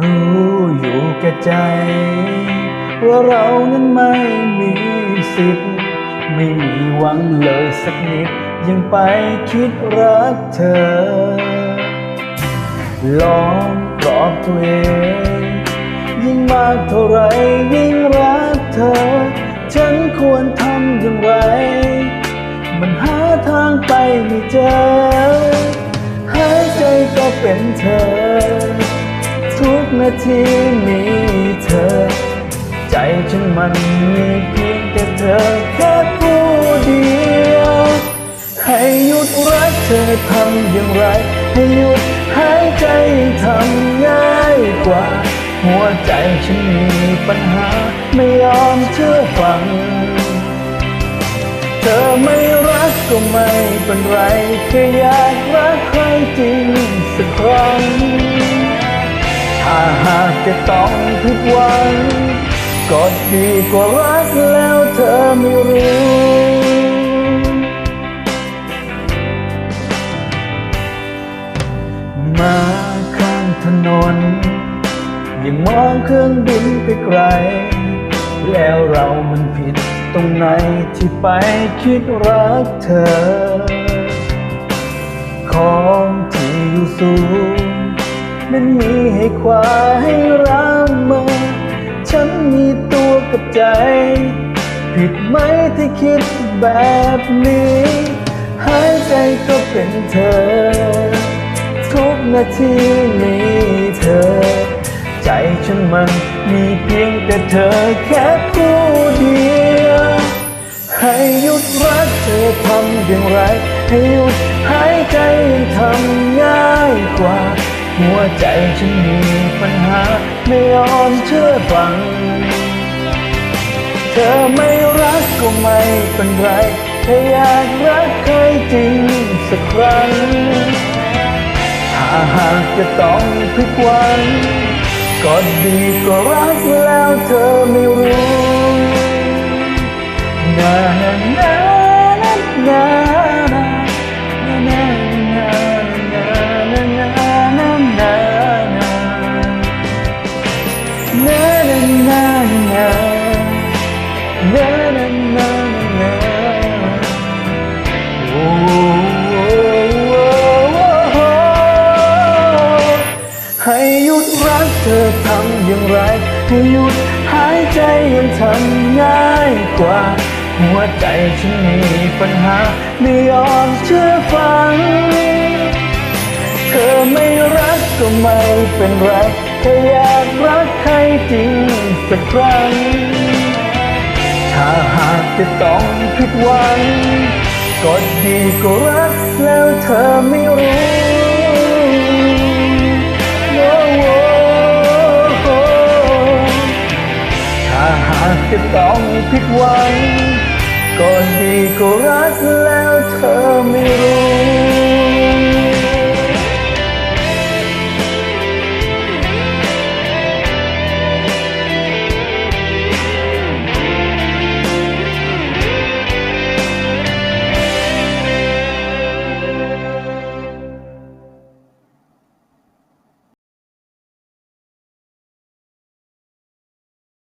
รู้อยู่แก่ใจ ว่าเรานั้นไม่มีสิทธิ์ ไม่มีหวังเลยสักนิด ยังไปคิดรักเธอ ลองปลอบตัวเอง ยิ่งมากเท่าไรยิ่งรักเธอ ฉันควรทำอย่างไร มันหาทางไปไม่เจอหายใจก็เป็นเธอ ทุกนาทีมีเธอ ใจฉันมันมีเพียงแต่เธอแค่ผู้เดียว ให้หยุดรักเธอทำอย่างไร ให้หยุดหายใจทำง่ายกว่า หัวใจฉันมีปัญหาไม่ยอมเชื่อฟัง เธอไม่รักก็ไม่เป็นไรแค่อยากรักใครจริงสักครั้ง ถ้าหากจะต้องผิดหวังก็ดีกว่ารักแล้วเธอไม่รู้มาข้างถนนยังมองเครื่องบินไปไกล แล้วเรามันผิดตรงไหนที่ไปคิดรักเธอ ของที่อยู่สูง นั้นมีให้ควาให้รำมาฉันมีตัวกับใจ ผิดไหมที่คิดแบบนี้ หายใจก็เป็นเธอ ทุกนาทีมีเธอ ใจฉันมันมีเพียงแต่เธอแค่ผู้เดียวให้หยุดรักเธอทำอย่างไร ให้หยุดหายใจยังทำง่ายกว่า หัวใจฉันมีปัญหา ไม่ยอมเชื่อฟัง เธอไม่รักก็ไม่เป็นไรแค่อยากรักใครจริงสักครั้ง ถ้าหากจะต้องผิดหวังก็ดีก็รักแล้วเธอ ให้หยุดรักเธอทำอย่างไร ให้หยุดหายใจยังทำง่ายกว่า หัวใจฉันมีปัญหา ไม่ยอมเชื่อฟัง เธอไม่รักก็ไม่เป็นไร แค่อยากรักใครจริงสักครั้ง ถ้าหากจะต้องผิดหวังก็ดีก็รักแล้วเธอไม่รู้โอ้โหถ้าหากจะต้องผิดหวังก็ดีก็รักแล้วเธอไม่รู้